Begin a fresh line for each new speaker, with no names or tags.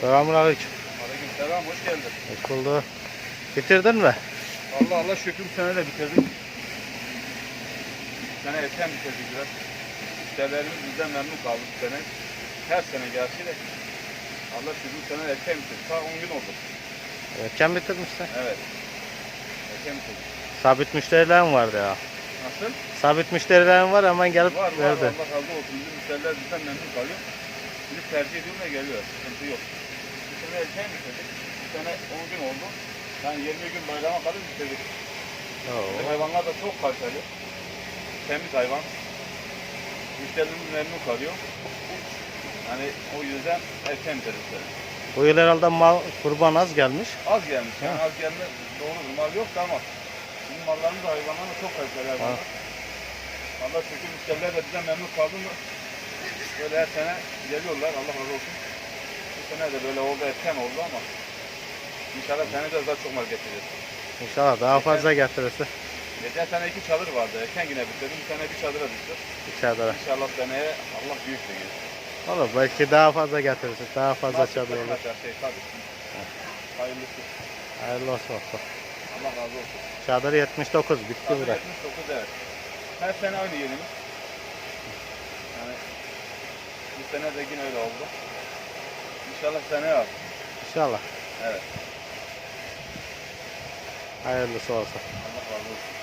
Selamünaleyküm.
Aleyküm selam, hoş geldin.
Hoş bulduk. Bitirdin mi?
Allah Allah şükür bu sene de bitirdik. Bu sene erken bitirdik biraz. Müşterilerimiz bizden memnun kaldı bu sene. Her sene gerçi de. Allah şükür bu sene erken bitirdik. Ta 10 gün oldu.
Erken bitirmişsin.
Evet. Erken bitirdik.
Sabit müşterilerin vardı ya.
Nasıl?
Sabit müşterilerin var hemen gelip
Var var
verdi.
Allah razı olsun. Bizim müşteriler bizden memnun kalıyor. Bizi tercih ediyorlar geliyor. Sıkıntı yok. Bu sene erken bitirdik. Bu sene 10 gün oldu. Yani 20 gün bayrama kadar bitirdik. Ve hayvanlar da çok kaliteli. Temiz hayvan. Müşterilerimiz memnun kalıyor. Yani o yüzden erken bitirdik.
Bu yıl herhalde mal, kurban az gelmiş.
Az gelmiş. Yani az gelme doğrudur. Mal yok da ama bizim mallarımız da hayvanlar da çok kaliteli hayvanlar. Allah şükür müşteriler de bizden memnun kaldı mı böyle her sene geliyorlar. Allah razı olsun. Sene de böyle oldu erken oldu ama İnşallah sene de daha çok mal getireceğiz.
İnşallah daha fazla getirirse
Geçen sene iki çadır vardı. Erken yine bitirdim. Bu sene bir çadıra düştük.
içeride.
İnşallah seneye Allah büyük de gelir.
Olur belki daha fazla getirirse daha fazla
Nasip
çadır olur.
Şey, tabii. Hayırlısı.
Hayırlı olsun.
Allah razı olsun.
Çadır 79 bitti
Tabii
bura.
79 evet. Her sene aynı yerimiz. Yani bu sene de yine öyle oldu. İnşallah seneye al.
İnşallah.
Evet.
Hayırlısı olsun.
Allah razı olsun.